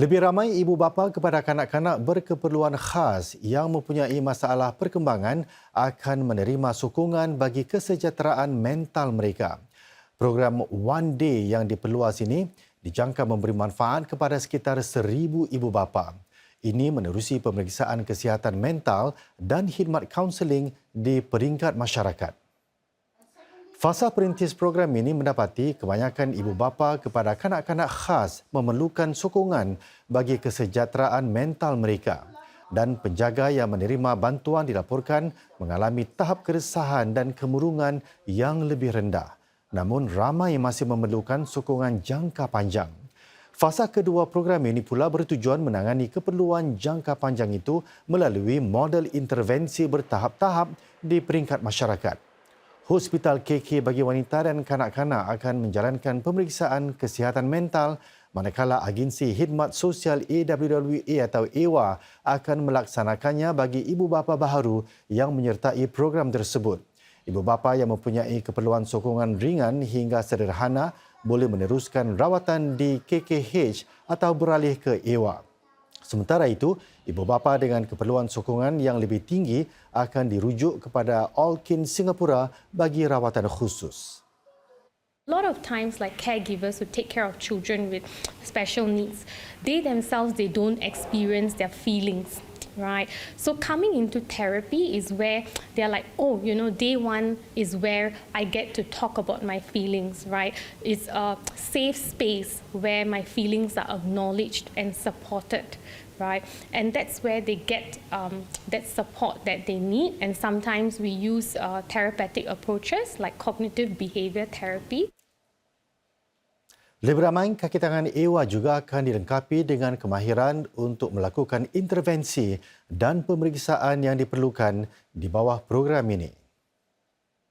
Lebih ramai ibu bapa kepada kanak-kanak berkeperluan khas yang mempunyai masalah perkembangan akan menerima sokongan bagi kesejahteraan mental mereka. Program One Day yang diperluas ini dijangka memberi manfaat kepada sekitar seribu ibu bapa. Ini menerusi pemeriksaan kesihatan mental dan khidmat kaunseling di peringkat masyarakat. Fasa perintis program ini mendapati kebanyakan ibu bapa kepada kanak-kanak khas memerlukan sokongan bagi kesejahteraan mental mereka dan penjaga yang menerima bantuan dilaporkan mengalami tahap keresahan dan kemurungan yang lebih rendah. Namun ramai masih memerlukan sokongan jangka panjang. Fasa kedua program ini pula bertujuan menangani keperluan jangka panjang itu melalui model intervensi bertahap-tahap di peringkat masyarakat. Hospital KK bagi wanita dan kanak-kanak akan menjalankan pemeriksaan kesihatan mental manakala agensi khidmat sosial AWWA atau EWA akan melaksanakannya bagi ibu bapa baharu yang menyertai program tersebut. Ibu bapa yang mempunyai keperluan sokongan ringan hingga sederhana boleh meneruskan rawatan di KKH atau beralih ke EWA. Sementara itu, ibu bapa dengan keperluan sokongan yang lebih tinggi akan dirujuk kepada Allkin Singapura bagi rawatan khusus. A lot of times like caregivers who take care of children with special needs, they themselves they don't experience their feelings right? So coming into therapy is where they're like oh you know day one is where i get to talk about my feelings right? It's a safe space where my feelings are acknowledged and supported right? And that's where they get um, that support that they need. And sometimes we use uh, therapeutic approaches like cognitive behavior therapy Lebih ramai kaki tangan EWA juga akan dilengkapi dengan kemahiran untuk melakukan intervensi dan pemeriksaan yang diperlukan di bawah program ini.